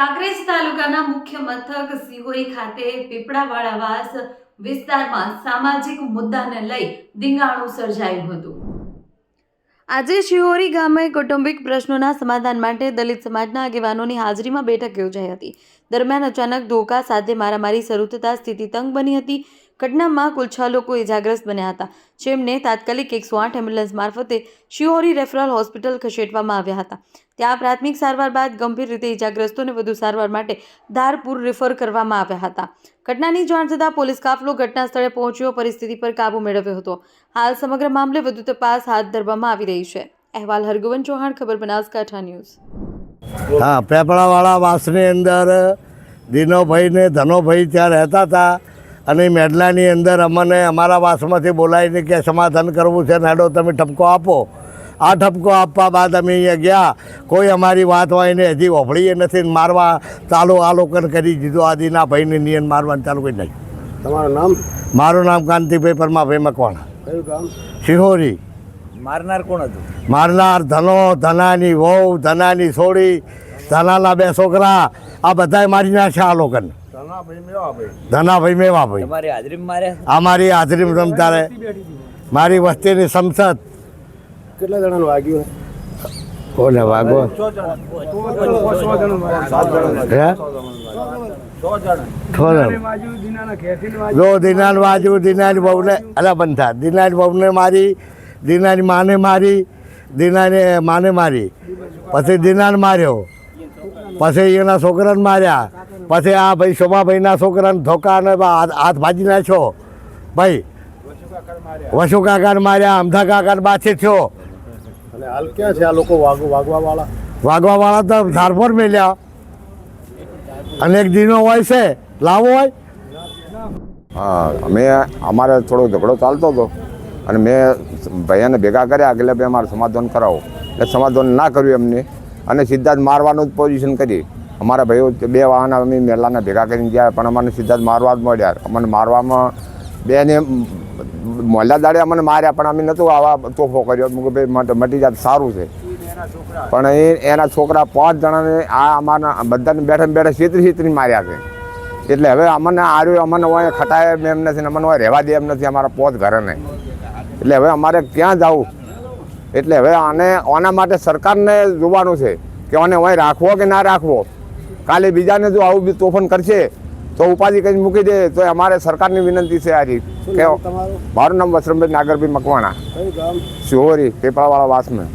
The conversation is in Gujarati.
કાંકરેજ તાલુકાના મુખ્ય મથક સિહોરી ખાતે પીપળાવાળાવાસ વિસ્તારમાં સામાજિક મુદ્દાને લઈ દિંગાણું સર્જાયું હતું. આજે શિહોરી ગામે કૌટુંબિક પ્રશ્નોના સમાધાન માટે દલિત સમાજના આગેવાનોની હાજરીમાં બેઠક યોજાઈ હતી. દરમિયાન અચાનક ધોકા સાથે મારામારી શરૂ થતાં સ્થિતિ તંગ બની હતી. ઘટનામાં કુલ છ લોકો ઇજાગ્રસ્ત બન્યા હતા, જેમને તાત્કાલિક એકસો આઠ એમ્બ્યુલન્સ મારફતે શિહોરી રેફરલ હોસ્પિટલ ખસેડવામાં આવ્યા હતા. ત્યાં પ્રાથમિક સારવાર બાદ ગંભીર રીતે ઇજાગ્રસ્તોને વધુ સારવાર માટે ધારપુર રેફર કરવામાં આવ્યા હતા. ઘટનાની જાણ થતાં પોલીસ કાફલો ઘટના સ્થળે પહોંચ્યો, પરિસ્થિતિ પર કાબૂ મેળવ્યો હતો. હાલ સમગ્ર મામલે વધુ તપાસ હાથ ધરવામાં આવી રહી છે. અહેવાલ હરગોવન ચૌહાણ, ખબર બનાસકાંઠા ન્યૂઝ. હા, પેપળાવાળા વાસની અંદર દિનોભાઈ ને ધનોભાઈ ત્યાં રહેતા હતા. અને મેડલાની અંદર અમને અમારા વાસમાંથી બોલાવીને કે સમાધાન કરવું છે નાડો તમે ઠપકો આપો. આ ઠપકો આપવા બાદ અમે અહીંયા ગયા. કોઈ અમારી વાત હોય ને હજી ઓફળીએ નથી મારવા ચાલુ આ લોકોને કરી દીધું. આદિના ભાઈને નિયન મારવાનું ચાલુ કરી નાખ્યું. તમારું નામ? મારું નામ કાંતિભાઈ પરમાભાઈ મકવાણા. કયું ગામ? સિહોરી મારનાર કોણ હતું? મારનાર ધનો ધનાની વહુ ધનાની સોડી ધનાના બે છોકરા આ બધાય મારી નાખ્યા આ લોકોને ધનાભાઈ મેવાભાઈ આ મારી હાજરીમાં રમતારે મારી વસ્તીની સંસદ. કેટલા જણા વાગ્યું કોને વાગો? હે? જો દિનાન વાજુ દિનાની બહુને અલા બંધા દિનાની બહુને મારી દિનાની માને મારી દિનાની માને મારી. પછી દિનાન માર્યો. પછી એના છોકરાને માર્યા. પછી આ ભાઈ શોભાભાઈના છોકરાને ધોકાને હાથ હાથ ભાજી નાખ્યો. ભાઈ વસુ કાકાને માર્યા અમધા કાકાને બાછી થયો. અને હાલ ક્યાં છે આ લોકો વાગ વાગવા વાળા વાગવાવાળા તો ધારપોર મેલ્યા. અને એક દિનો હોય છે. લાવો હોય. હા મેં અમારે થોડો ઝઘડો ચાલતો હતો. અને મેં ભૈયાને ભેગા કર્યા કે એટલે ભાઈ અમારે સમાધાન કરાવો. એટલે સમાધાન ના કર્યું એમને. અને સીધા જ મારવાનું જ પોઝિશન કરી અમારા ભાઈઓ બે વાહન અમે મેલાને ભેગા કરીને ગયા પણ અમને સીધા જ મારવા જ મળ્યા. અમને મારવામાં બેને મોહલ્લા દાડે અમને માર્યા પણ અમે નહોતું આવા તોફો કર્યો. મેં કીધું, ભાઈ માટે જાત, સારું છે. પણ એ, એના છોકરા પાંચ જણાને આ અમારા બધાને બેઠા બેઠા છેતરી છેતરી માર્યા છે. એટલે હવે અમને આર્યો, અમને હોય ખટાય એમ નથી અમને હોય રહેવા દે એમ નથી અમારા પોત ઘરે ને એટલે હવે અમારે ક્યાં જવું? એટલે હવે આને, આના માટે સરકારને જોવાનું છે કે આને હોય રાખવો કે ના રાખવો. કાલે બીજાને જો આવું બી તોફાન કરશે તો ઉપાધિ કઈ મૂકી દે તો અમારે સરકારની વિનંતી છે આજી કે મારું નામ વસરમભાઈ નાગરભાઈ મકવાણા. સિહોરી પેપરાવાળા વાસમાં